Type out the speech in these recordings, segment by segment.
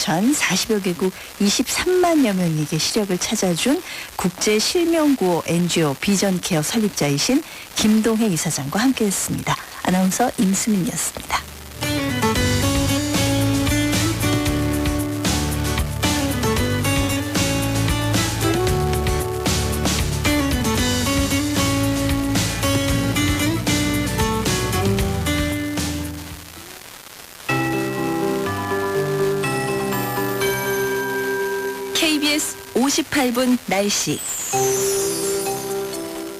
전 40여 개국 23만여 명에게 시력을 찾아준 국제 실명구호 NGO 비전케어 설립자이신 김동혜 이사장과 함께했습니다. 아나운서 임수민이었습니다. KBS 58분 날씨.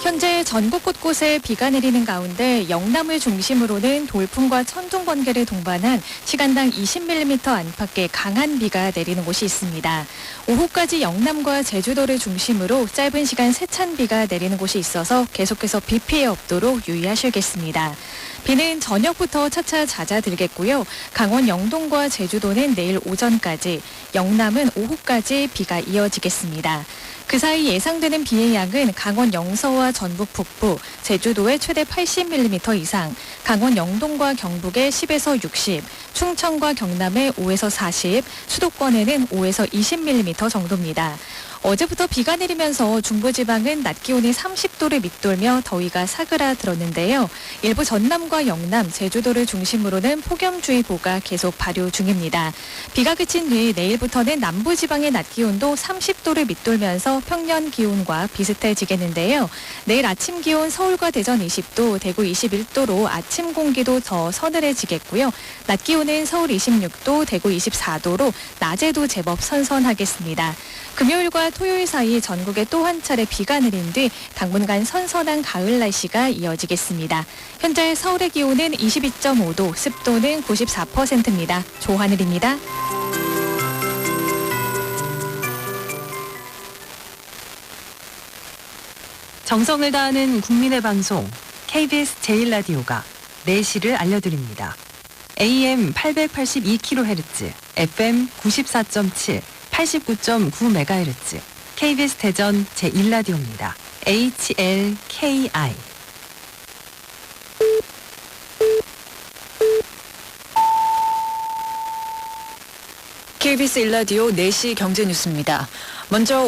현재 전국 곳곳에 비가 내리는 가운데 영남을 중심으로는 돌풍과 천둥 번개를 동반한 시간당 20mm 안팎의 강한 비가 내리는 곳이 있습니다. 오후까지 영남과 제주도를 중심으로 짧은 시간 세찬 비가 내리는 곳이 있어서 계속해서 비 피해 없도록 유의하셔야겠습니다. 비는 저녁부터 차차 잦아들겠고요. 강원 영동과 제주도는 내일 오전까지, 영남은 오후까지 비가 이어지겠습니다. 그 사이 예상되는 비의 양은 강원 영서와 전북 북부, 제주도에 최대 80mm 이상, 강원 영동과 경북에 10에서 60, 충청과 경남에 5에서 40, 수도권에는 5에서 20mm 정도입니다. 어제부터 비가 내리면서 중부지방은 낮 기온이 30도를 밑돌며 더위가 사그라들었는데요. 일부 전남과 영남, 제주도를 중심으로는 폭염주의보가 계속 발효 중입니다. 비가 그친 뒤 내일부터는 남부지방의 낮 기온도 30도를 밑돌면서 평년 기온과 비슷해지겠는데요. 내일 아침 기온 서울과 대전 20도, 대구 21도로 아침 공기도 더 서늘해지겠고요. 낮 기온은 서울 26도, 대구 24도로 낮에도 제법 선선하겠습니다. 금요일과 토요일 사이 전국에 또 한 차례 비가 내린 뒤 당분간 선선한 가을 날씨가 이어지겠습니다. 현재 서울의 기온은 22.5도, 습도는 94%입니다. 조하늘입니다. 정성을 다하는 국민의 방송 KBS 제1라디오가 4시를 알려드립니다. AM 882kHz, FM 94.7, 89.9MHz, KBS 대전 제1라디오입니다. HLKI. KBS 일라디오 4시 경제뉴스입니다. 먼저